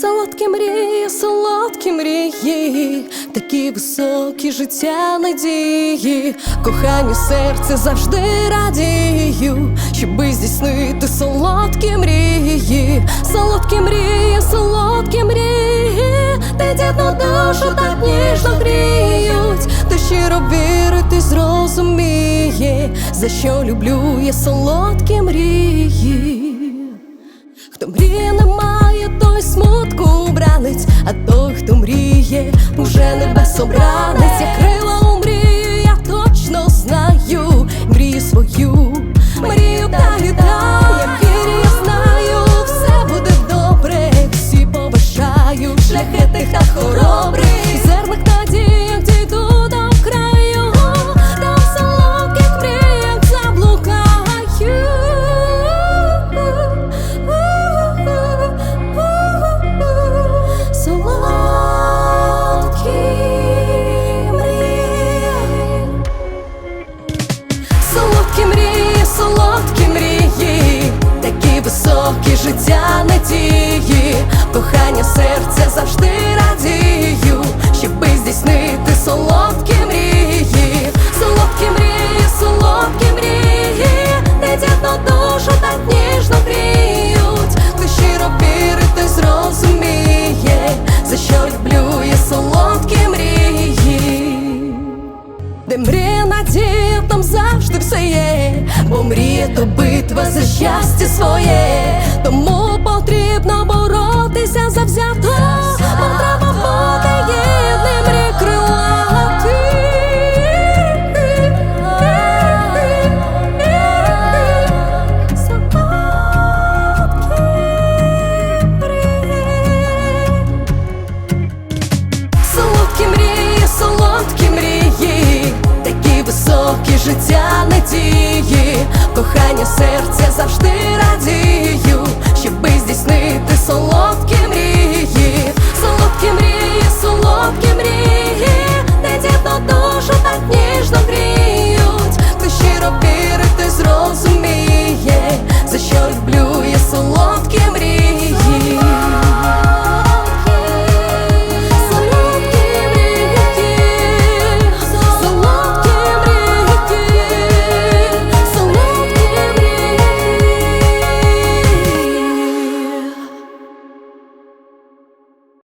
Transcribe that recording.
Солодкі мрії, солодкі мрії, такі високі життя надії, коханню серце завжди радію, щоби здійснити солодкі мрії, солодкі мрії, солодкі мрії, тендітну душу так ніжно гріють, ти щиро вірити зрозуміє, за що люблю я солодкі мрії. Хто мріє, хоробрих, зерних надіях дійду до краю, там в солодких мріях заблукаю. Солодкі мрії, солодкі мрії, солодкі мрії, такі високі життя надії, Де мрія надія, там завжди все є, бо мрія то битва за щастя своє, тому потрібно боротися завзято, життя не дії, кохання серця завжди радіє.